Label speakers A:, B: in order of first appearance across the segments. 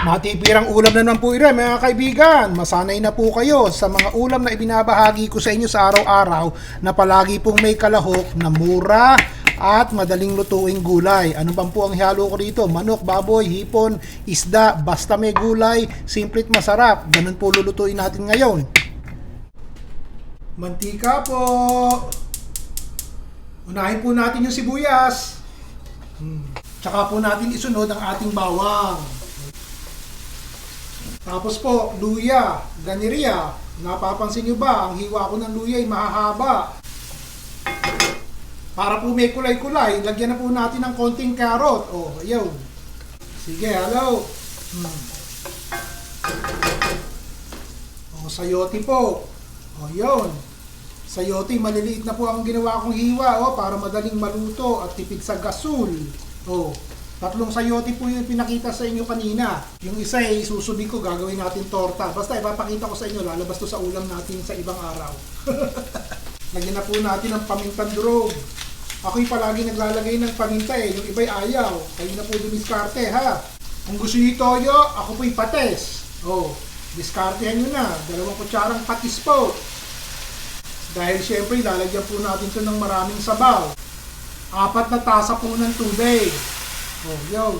A: Matipirang ulam na naman po ire, mga kaibigan. Masanay na po kayo sa mga ulam na ibinabahagi ko sa inyo sa araw-araw na palagi pong may kalahok na mura at madaling lutuing gulay. Ano bang po ang halo ko dito? Manok, baboy, hipon, isda, basta may gulay, simple at masarap. Ganun po lulutuin natin ngayon. Mantika po. Unahin po natin yung sibuyas. Hmm. Tsaka po natin isunod ang ating bawang. Tapos po, luya, ganiria. Napapansin nyo ba, ang hiwa ko ng luya ay mahahaba. Para po may kulay-kulay, lagyan na po natin ng konting carrot. Oh, ayun. Sige, hello. Hmm. Oh, sayote po. Oh, yun. Sayote, maliliit na po ang ginawa kong hiwa, oh, para madaling maluto at tipid sa gasol. Oh, tatlong sayote po yung pinakita sa inyo kanina. Yung isa ay susubi ko, gagawin natin torta. Basta ipapakita ko sa inyo, lalabas to sa ulam natin sa ibang araw. Lagyan na po natin ng pamintang durog. Ako'y palagi naglalagay ng paminta eh, yung iba'y ayaw. Kayo na po dumiskarte ha. Kung gusto niyo toyo, ako po'y pates. Oh, diskartehan nyo na. Dalawang kutsarang patis po. Dahil syempre, lalagyan po natin to ng maraming sabaw. Apat na tasa po ng tubig. Oh, yun.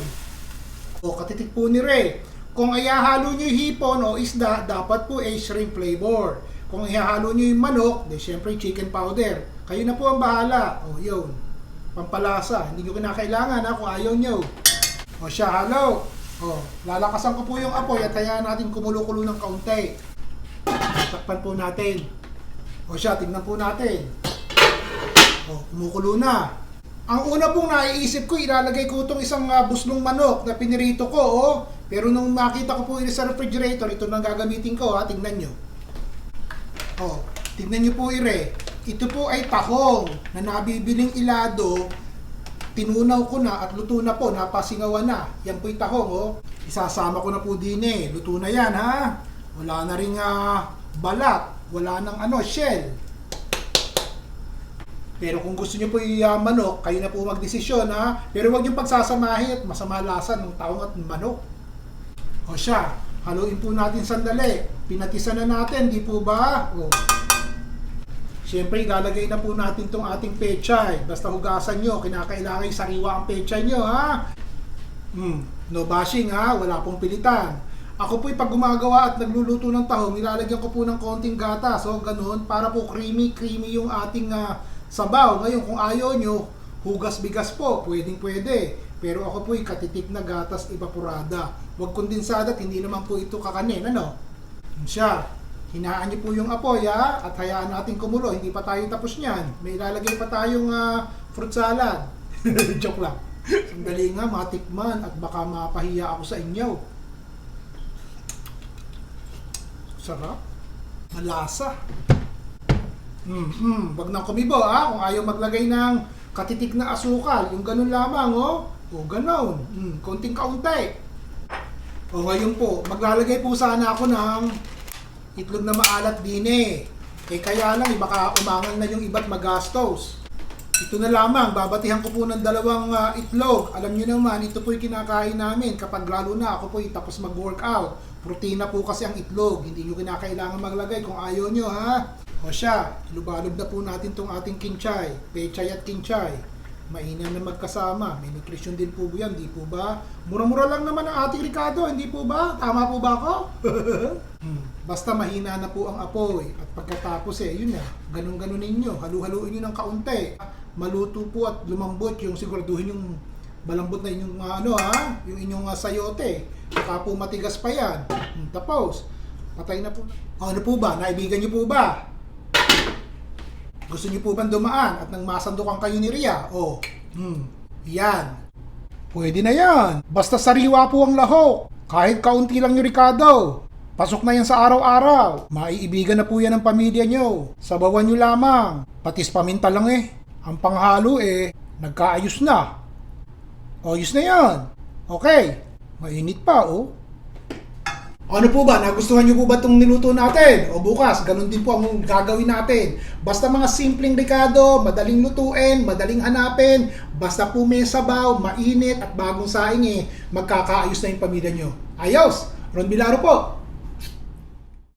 A: O, katitik po ni Ray. Kung ihahalo nyo hipon o isda, dapat po ay shrimp flavor. Kung ihahalo nyo yung manok, di syempre chicken powder. Kayo na po ang bahala. O, yun. Pampalasa. Hindi nyo kinakailangan ha, kung ayaw nyo. O siya, halo. O, lalakasan ko po yung apoy at hayaan natin kumulo-kulo ng kaunti. Takpan po natin. O siya, tignan po natin. O, kumukulo na. Ang una pong naiisip ko, ilalagay ko itong isang uh, buslong manok na pinirito ko, oh. Pero nung makita ko po ito sa refrigerator, ito nang gagamitin ko, ha. Tingnan nyo. Oh, tingnan nyo po, ire. Ito po ay tahong na nabibiling ilado. Tinunaw ko na at luto na po, napasingawan na. Yan po'y tahong, oh. Isasama ko na po din eh. Luto na yan, ha. Wala na rin uh, balat. Wala nang ano, shell. Pero kung gusto niyo po yung manok, kayo na po magdesisyon ha. Pero huwag niyo pagsasamahin at masama lasa ng taong at manok. O siya, haluin po natin sandali. Pinatisan na natin, di po ba? O. Siyempre, ilalagay na po natin tong ating pechay. Basta hugasan nyo, kinakailangan yung sariwa ang pechay nyo ha. Hmm, no bashing ha, wala pong pilitan. Ako po'y pag gumagawa at nagluluto ng tahong, nilalagyan ko po ng konting gata. So, ganun, para po creamy-creamy yung ating uh, sabaw. Ngayon, kung ayaw nyo, hugas bigas po, pwedeng pwede. Pero ako po'y katitik na gatas evaporada. Huwag kondensada hindi naman po ito kakanin, ano? Siya, hinaan niyo po yung apoy ha, at hayaan natin kumulo. Hindi pa tayo tapos niyan. May ilalagay pa tayong uh, fruit salad. Joke lang. Sandali nga, matikman at baka mapahiya ako sa inyo. Sarap. Malasa. Mm, mm, wag nang kumibo ha, kung ayaw maglagay ng katitik na asukal, yung ganun lamang oh. O ganun, mm, konting kaunti. O ngayon po, maglalagay po sana ako ng itlog na maalat din eh. Eh kaya lang, eh, baka umangal na yung iba't magastos. Ito na lamang, babatihan ko po ng dalawang ah, itlog. Alam niyo naman, ito po yung kinakain namin kapag lalo na ako po tapos mag-workout. Protina po kasi ang itlog, hindi nyo kinakailangan maglagay kung ayaw nyo ha. O siya, lubalog na po natin tong ating kinchay, pechay at kinchay. Mainam na magkasama, may nutrition din po yan, di po ba? Mura-mura lang naman ang ating Ricardo, hindi po ba? Tama po ba ako? Hmm, Basta mahina na po ang apoy at pagkatapos eh, yun na, ganun-ganun ninyo, halu-haluin nyo ng kaunti. Maluto po at lumambot yung siguraduhin yung malambot na inyong uh, ano ha, yung inyong uh, sayote. Baka po matigas pa yan. Hmm, Tapos, patay na po. Ano po ba? Naibigan nyo po ba? Gusto niyo po bang dumaan at nang masandukan kayo ni Ria? O, hmm, yan. Pwede na yan. Basta sariwa po ang lahok. Kahit kaunti lang yung Ricardo. Pasok na yan sa araw-araw. Maiibigan na po yan ng pamilya nyo. Sabawan nyo lamang. Patis paminta lang eh. Ang panghalo eh, nagkaayos na. Ayos na yan. Okay. Mainit pa oh. Ano po ba? Nagustuhan niyo po ba itong niluto natin? O bukas, ganun din po ang gagawin natin. Basta mga simpleng rekado, madaling lutuin, madaling hanapin, basta po may sabaw, mainit at bagong saing eh, magkakaayos na yung pamilya nyo. Ayos! Ron Bilaro po.